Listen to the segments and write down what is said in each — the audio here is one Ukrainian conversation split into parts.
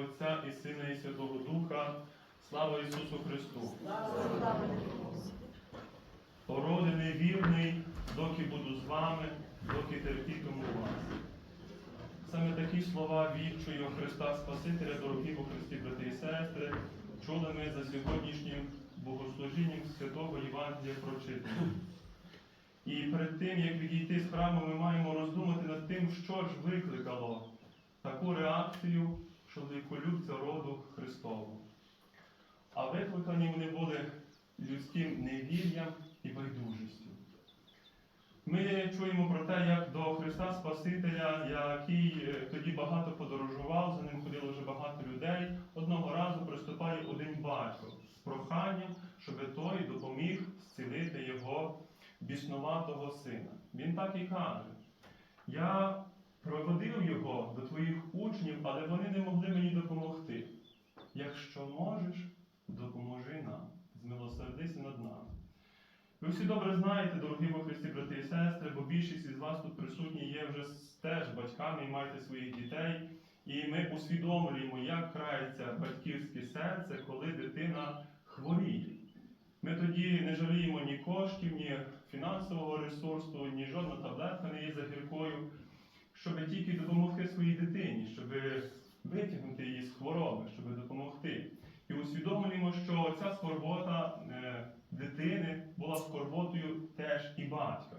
Отця і Сина, і Святого Духа. Слава Ісусу Христу! Породи невірний, доки буду з вами, доки терпітиму вас. Саме такі слова відчую Христа Спасителя, дорогі у Христі, брати і сестри, чули ми за сьогоднішнім богослужінням святого Євангелія прочитання. І перед тим, як відійти з храму, ми маємо роздумати над тим, що ж викликало таку реакцію чоловіколюбця роду Христового. А викликані вони були людським невір'ям і байдужістю. Ми чуємо про те, як до Христа Спасителя, який е, тоді багато подорожував, за ним ходило вже багато людей, одного разу приступає один батько з проханням, щоб той допоміг зцілити його біснуватого сина. Він так і каже: Я проводив його до твоїх учнів, але вони не могли мені допомогти. Якщо можеш, допоможи нам, змилосердися над нами. Ви всі добре знаєте, дорогі во Христі, брати і сестри, бо більшість із вас тут присутні є вже теж батьками і маєте своїх дітей. І ми усвідомлюємо, як крається батьківське серце, коли дитина хворіє. Ми тоді не жаліємо ні коштів, ні фінансового ресурсу, ні жодна таблетка не є за гіркою, щоб тільки допомогти своїй дитині, щоб витягнути її з хвороби, щоб допомогти. І усвідомлюємо, що ця скорбота е, дитини була скорботою теж і батька.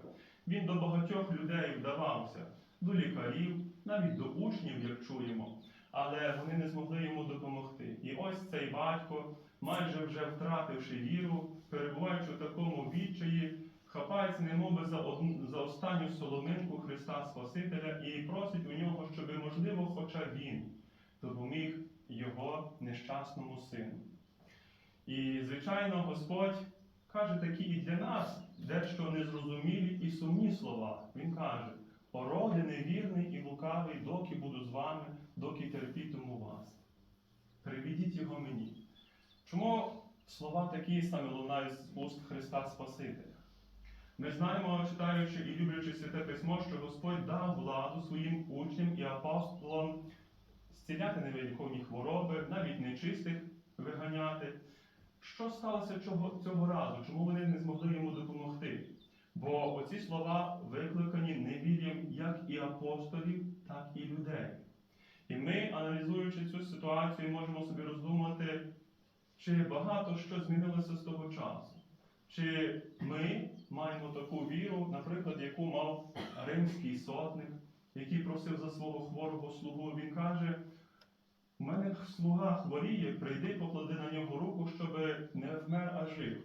Він до багатьох людей вдавався, до лікарів, навіть до учнів, як чуємо, але вони не змогли йому допомогти. І ось цей батько, майже вже втративши віру, перебуваючи в хапається немоби за, одну, за останню соломинку Христа Спасителя і просить у нього, щоб, можливо, хоча він допоміг його нещасному сину. І, звичайно, Господь каже такі і для нас дещо незрозумілі і сумні слова. Він каже: породи невірний і лукавий, доки буду з вами, доки терпітиму вас. Приведіть його мені. Чому слова такі саме лунають з уст Христа Спасителя? Ми знаємо, читаючи і люблячи святе письмо, що Господь дав владу своїм учням і апостолам зціляти невиліковні хвороби, навіть нечистих виганяти. Що сталося цього разу? Чому вони не змогли йому допомогти? Бо оці слова викликані невір'ям як і апостолів, так і людей. І ми, аналізуючи цю ситуацію, можемо собі роздумати, чи багато що змінилося з того часу. Чи ми маємо таку віру, наприклад, яку мав римський сотник, який просив за свого хворого слугу, він каже: у мене слуга хворіє, прийди, поклади на нього руку, щоб не вмер, а жив.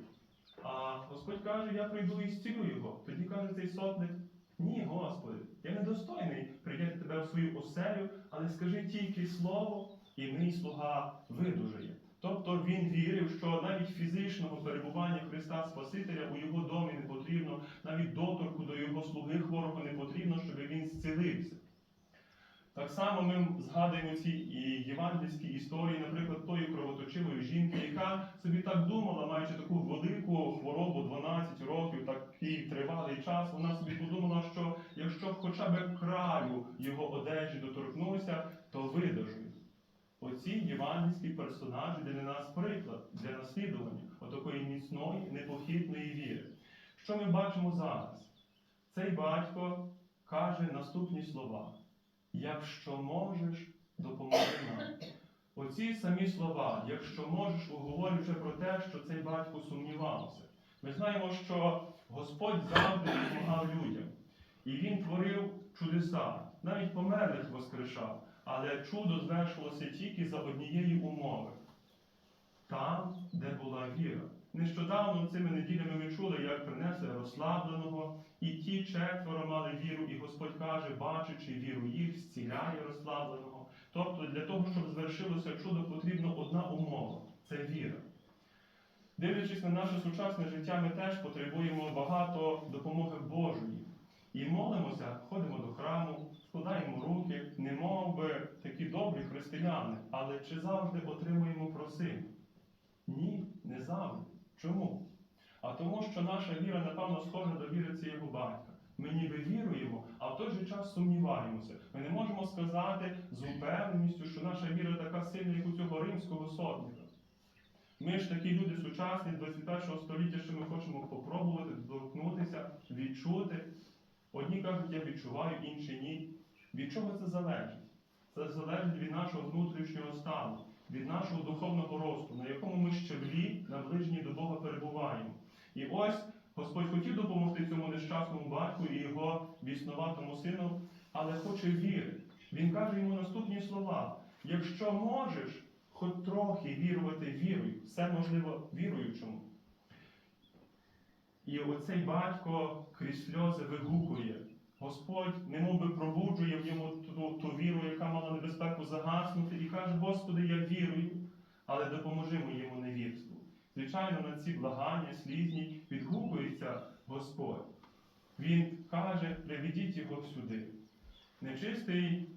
А Господь каже, я прийду і зцілю його. Тоді каже цей сотник: Ні, Господи, я недостойний прийняти тебе в свою оселю, але скажи тільки слово, і мій слуга видужає. Тобто він вірив, що навіть фізичного перебування Христа Спасителя у його домі не потрібно, навіть доторку до його слуги хворого не потрібно, щоб він зцілився. Так само ми згадуємо ці і євангельські історії, наприклад, тої кровоточивої жінки, яка собі так думала, маючи таку велику хворобу 12 років, такий тривалий час, вона собі подумала, що якщо хоча б краю його одежі доторкнувся, то видажує. Оці євангельські персонажі для нас приклад, для наслідування отакої міцної, непохитної віри. Що ми бачимо зараз? Цей батько каже наступні слова. Якщо можеш, допоможи нам. Оці самі слова, якщо можеш, уговорюють вже про те, що цей батько сумнівався. Ми знаємо, що Господь завжди допомагав людям. І Він творив чудеса, навіть померлих воскрешав. Але чудо звершилося тільки за однієї умови там, де була віра. Нещодавно цими неділями ми чули, як принесли розслабленого, і ті четверо мали віру, і Господь каже, бачачи віру їх, зціляє розслабленого. Тобто для того, щоб звершилося чудо, потрібна одна умова це віра. Дивлячись на наше сучасне життя, ми теж потребуємо багато допомоги Божої. І молимося, ходимо до храму, складаємо руки, не мов би такі добрі християни, але чи завжди отримуємо просимо? Ні, не завжди. Чому? А тому, що наша віра, напевно, схожа до віри цього батька. Ми ніби віруємо, а в той же час сумніваємося. Ми не можемо сказати з упевненістю, що наша віра така сильна, як у цього римського сотника. Ми ж такі люди сучасні 21 століття, що ми хочемо попробувати доторкнутися, відчути. Одні кажуть, я відчуваю, інші ні. Від чого це залежить? Це залежить від нашого внутрішнього стану, від нашого духовного росту, на якому ми щеблі наближені до Бога перебуваємо. І ось Господь хотів допомогти цьому нещасному батьку і його біснуватому сину, але хоче віри. Він каже йому наступні слова: якщо можеш, хоч трохи вірувати вірою, все можливо віруючому. І оцей батько крізь сльози вигукує. Господь немов би пробуджує в ньому ту, ту віру, яка мала небезпеку загаснути, і каже: Господи, я вірую, але допоможи моєму невірству. Звичайно, на ці благання, слізні відгукується Господь. Він каже: приведіть його сюди. Нечистий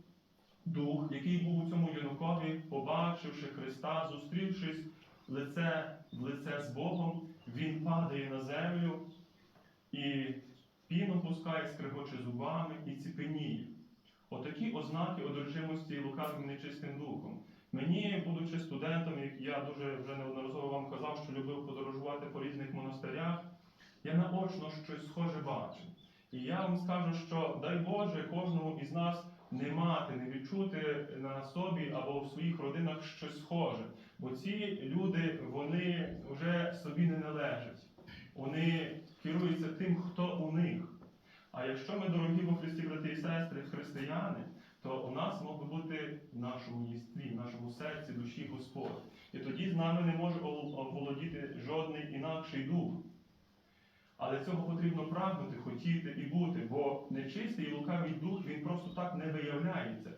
дух, який був у цьому юнакові, побачивши Христа, зустрівшись лице в лице з Богом, він падає на землю і піну пускає, скрегоче зубами і ціпеніє. Отакі ознаки одержимості лукавим нечистим духом. Мені, будучи студентом, як я дуже вже неодноразово вам казав, що любив подорожувати по різних монастирях, я наочно щось схоже бачив. І я вам скажу, що дай Боже кожному із нас не мати, не відчути на собі або в своїх родинах щось схоже. Бо ці люди, вони вже собі не належать. Вони керуються тим, хто у них. А якщо ми, дорогі во Христі, брати і сестри, християни, то у нас мог би бути в нашому єстві, в нашому серці, душі Господь. І тоді з нами не може ол- оволодіти жодний інакший дух. Але цього потрібно прагнути, хотіти і бути, бо нечистий і лукавий дух він просто так не виявляється.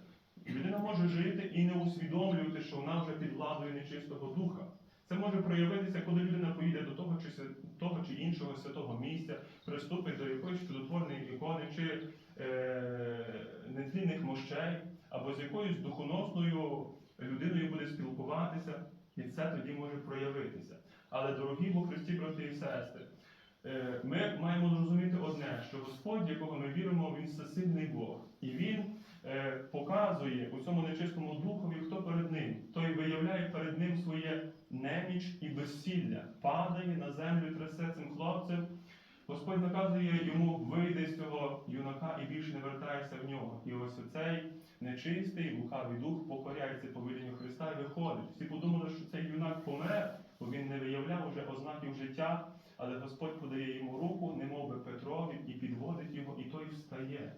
Людина може жити і не усвідомлювати, що вона вже під владою нечистого духа. Це може проявитися, коли людина поїде до того чи того чи іншого святого місця, приступить до якоїсь чудотворної ікони чи е, нетлінних мощей, або з якоюсь духоносною людиною буде спілкуватися, і це тоді може проявитися. Але, дорогі во Христі, брати і сестри, е, ми маємо зрозуміти одне, що Господь, якого ми віримо, Він всесильний Бог. І Він е, показує у цьому нечистому духові, хто перед ним. Той виявляє перед ним своє безсілля, падає на землю, трясе цим хлопцем. Господь наказує йому вийти з цього юнака і більше не вертається в нього. І ось оцей нечистий, лукавий дух покоряється повеленню Христа і виходить. Всі подумали, що цей юнак помер, бо він не виявляв уже ознаків життя, але Господь подає йому руку, немов би Петрові, і підводить його, і той встає.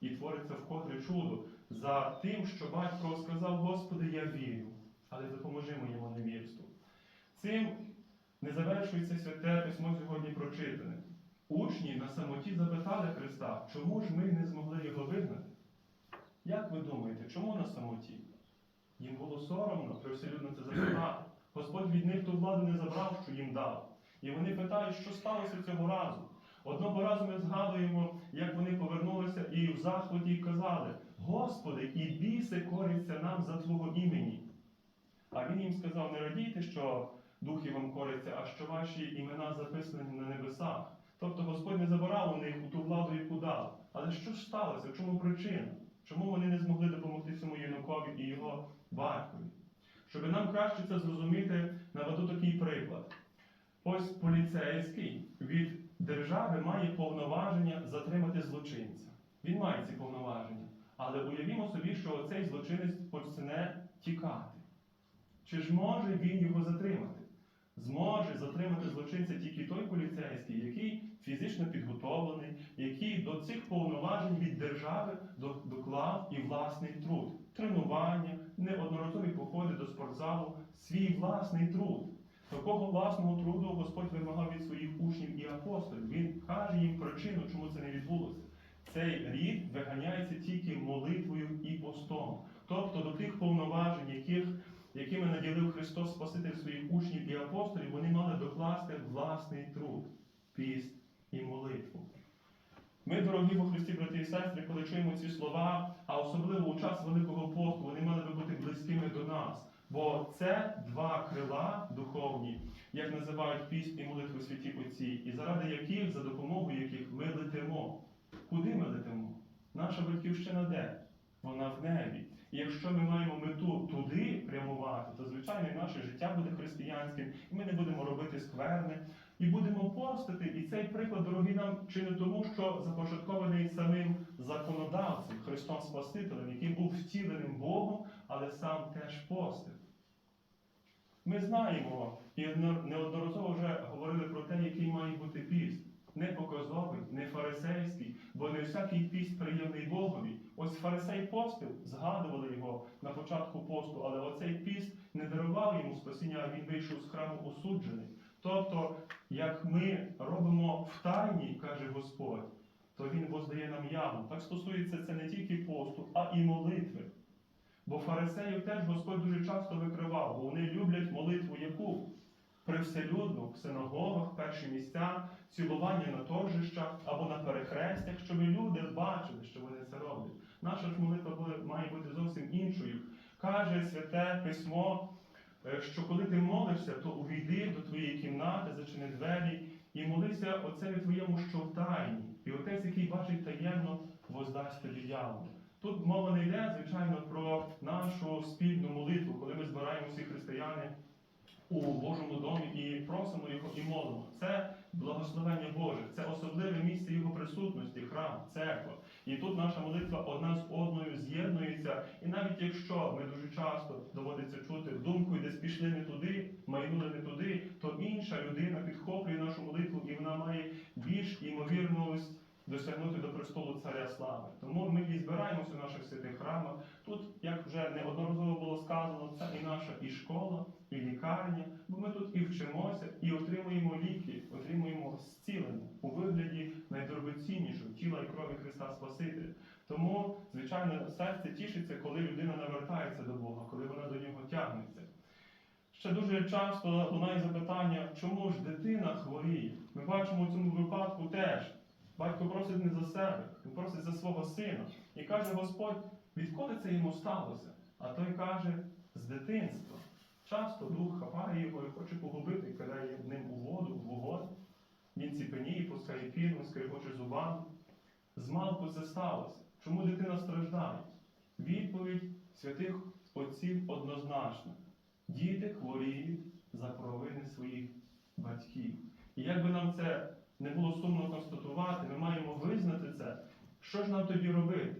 І твориться вкотре чудо за тим, що батько сказав, Господи, я вірю, але допоможи моєму невірству. Цим не завершується святе письмо сьогодні прочитане. Учні на самоті запитали Христа, чому ж ми не змогли його вигнати? Як ви думаєте, чому на самоті? Їм було соромно привселюдно це запитати. Господь від них ту владу не забрав, що їм дав. І вони питають, що сталося цього разу. Одного разу ми згадуємо, як вони повернулися і в захваті казали: Господи, і біси коряться нам за Твого імені. А він їм сказав: не радійте, що духи вам коряться, а що ваші імена записані на небесах. Тобто Господь не забирав у них у ту владу, яку дав. Але що ж сталося? В чому причина? Чому вони не змогли допомогти цьому юнакові і його батькові? Щоб нам краще це зрозуміти, наведу такий приклад. Ось поліцейський від держави має повноваження затримати злочинця. Він має ці повноваження. Але уявімо собі, що цей злочинець почне тікати. Чи ж може він його затримати? Зможе затримати злочинця тільки той поліцейський, який фізично підготовлений, який до цих повноважень від держави доклав і власний труд, тренування, неодноразові походи до спортзалу, свій власний труд. Такого власного труду Господь вимагав від своїх учнів і апостолів. Він каже їм причину, чому це не відбулося. Цей рід виганяється тільки молитвою і постом, тобто до тих повноважень, яких, якими наділив Христос Спаситель своїх учнів і апостолів, вони мали докласти власний труд, піст і молитву. Ми, дорогі во Христі, брати і сестри, коли чуємо ці слова, а особливо у час Великого посту, вони мали би бути близькими до нас. Бо це два крила духовні, як називають піст і молитву святі Отці, і заради яких, за допомогою яких ми летимо. Куди ми летимо? Наша батьківщина де? Вона в небі. І якщо ми маємо мету туди прямувати, то звичайно. і наше життя буде християнським, і ми не будемо робити скверни, і будемо постити. І цей приклад, дорогі нам, чи не тому, що започаткований самим законодавцем, Христом Спасителем, який був втіленим Богом, але сам теж постив. Ми знаємо і неодноразово вже говорили про те, який має бути піст. Не показовий, не фарисейський, бо не всякий піст приємний Богові. Ось фарисей постив, згадували його на початку посту, але оцей піст не дарував йому спасіння, а він вийшов з храму осуджений. Тобто, як ми робимо в тайні, каже Господь, то Він воздає нам явно. Так стосується це не тільки посту, а і молитви. Бо фарисеїв теж Господь дуже часто викривав, бо вони люблять молитву яку? Привселюдно, в синагогах, перші місця, цілування на торжищах або на перехрестях, щоб люди бачили, що вони це роблять. Наша ж молитва має бути зовсім іншою. Каже святе письмо, е, що коли ти молишся, то увійди до твоєї кімнати, зачини двері і молися оцеві твоєму, що в тайні. І отець, який бачить таємно, воздасть тобі явно. Тут мова не йде, звичайно, про нашу спільну молитву, коли ми збираємо всі християни у Божому домі і просимо його і молимо. Це благословення Боже, це особливе місце Його присутності, храм, церква. І тут наша молитва одна з одною з'єднується. І навіть якщо ми дуже часто доводиться чути думкою, десь пішли не туди, майнули не туди, то інша людина підхоплює нашу молитву, і вона має більш досягнути до престолу царя слави. Тому ми і збираємося в наших святих храмах. Тут, як вже неодноразово було сказано, це і наша і школа, і лікарня. Бо ми тут і вчимося, і отримуємо ліки, отримуємо зцілення у вигляді найдорогоціннішого тіла і крові Христа Спасителя. Тому, звичайно, серце тішиться, коли людина навертається до Бога, коли вона до нього тягнеться. Ще дуже часто лунає запитання, чому ж дитина хворіє? Ми бачимо у цьому випадку теж. Батько просить не за себе, він просить за свого сина. І каже Господь, відколи це йому сталося? А той каже, з дитинства. Часто дух хапає його і хоче погубити, кидає ним у воду, в вогонь. Він ціпеніє, пускає пірну, скригоче зубами. Змалку це сталося. Чому дитина страждає? Відповідь святих отців однозначна. Діти хворіють за провини своїх батьків. І як би нам це не було сумно констатувати, ми маємо визнати це. Що ж нам тоді робити?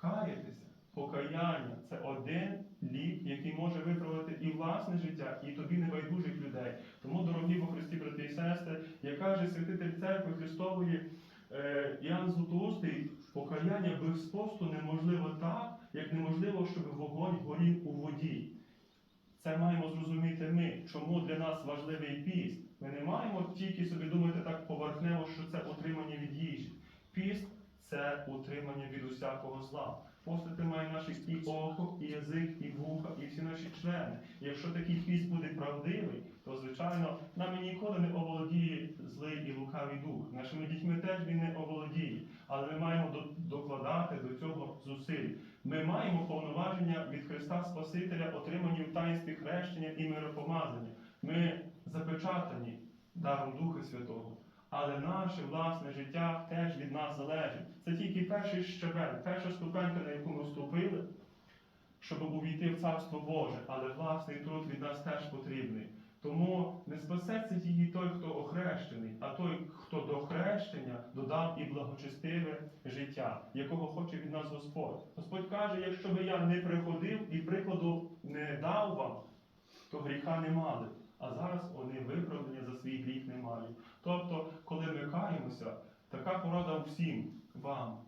Каятися, покаяння це один лік, який може виправити і власне життя, і тобі небайдужих людей. Тому, дорогі во Христі, брати і сестри, як каже святитель церкви Христової е, Іоанн Златоустий, покаяння без посту неможливо так, як неможливо, щоб вогонь горів у воді. Це маємо зрозуміти ми, чому для нас важливий піст. Ми не маємо тільки собі думати так поверхнево, що це утримання від їжі. Піст це утримання від усякого зла. Постити має наші і око, і язик, і вуха, і всі наші члени. Якщо такий піст буде правдивий, то звичайно нами ніколи не оволодіє злий і лукавий дух. Нашими дітьми теж він не оволодіє. Але ми маємо до- докладати до цього зусиль. Ми маємо повноваження від Христа Спасителя, отримані в таїнстві хрещення і миропомазання. Ми запечатані даром Духа Святого. Але наше власне життя теж від нас залежить. Це тільки перший щебель, перша ступенька, на яку ми вступили, щоб увійти в Царство Боже. Але власний труд від нас теж потрібний. Тому не спасеться тільки той, хто охрещений, а той, хто до хрещення додав і благочестиве життя, якого хоче від нас Господь. Господь каже, якщо би я не приходив і прикладу не дав вам, то гріха не мали. А зараз вони виправдання за свій гріх не мають. Тобто, коли ми каємося, така порада всім вам.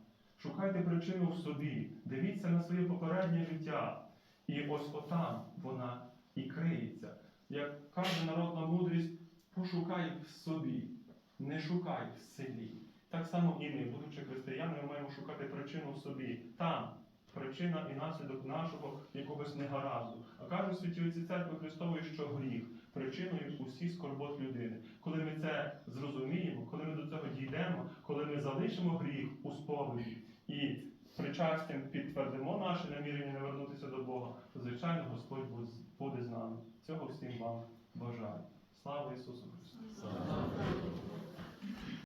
Шукайте причину в собі, дивіться на своє попереднє життя. І ось отам вона і криється. Як каже народна мудрість, пошукай в собі, не шукай в селі. Так само і ми, будучи християнами, маємо шукати причину в собі. Там причина і наслідок нашого якогось негаразду. А кажуть святі отці церкви Христової, що гріх причиною усіх скорбот людини. Коли ми це зрозуміємо, коли ми до цього дійдемо, коли ми залишимо гріх у сповіді і причастям підтвердимо наше намірення не вернутися до Бога, то звичайно Господь буде з нами. Цього всім вам бажаю. Слава Ісусу Христу!